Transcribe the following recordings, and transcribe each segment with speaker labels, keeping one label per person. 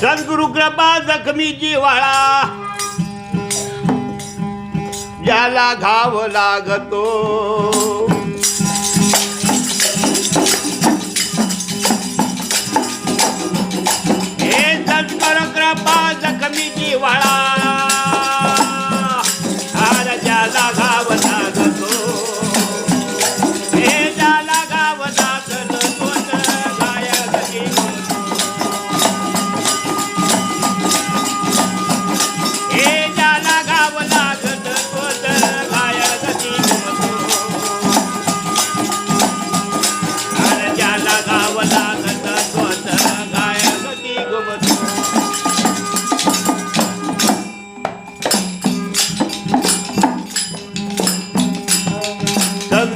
Speaker 1: सद्गुरु कृपा जखमी जिवाळा ज्याला घाव लागतो.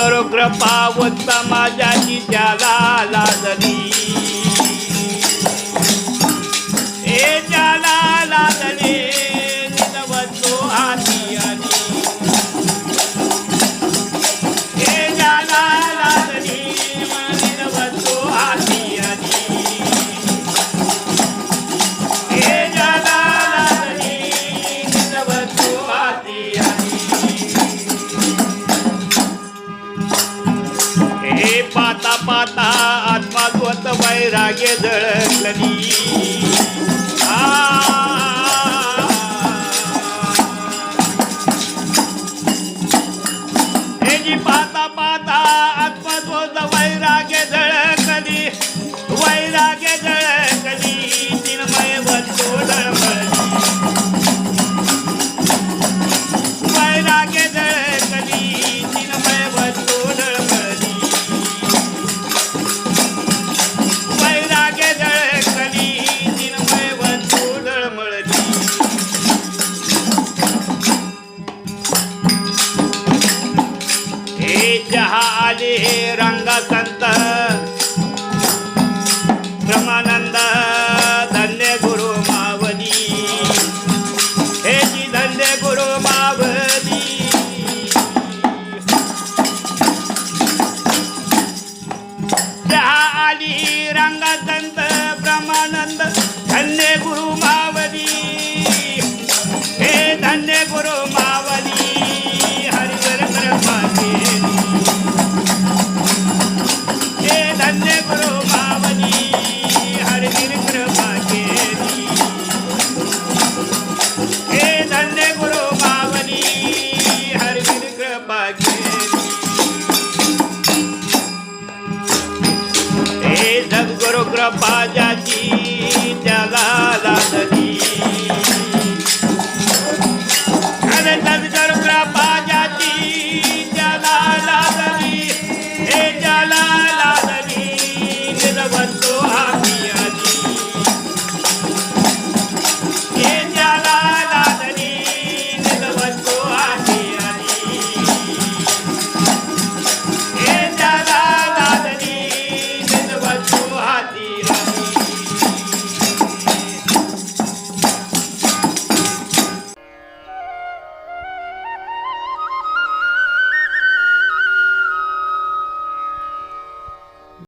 Speaker 1: करो कृपा उत्तमा ज्याची त्याला लाजली. पाता पाता आत्मा स्वत वैरागे झळकली हे जी झाले रंगसंत ब्रह्मानंद गुरुकृपा ज्याची त्याला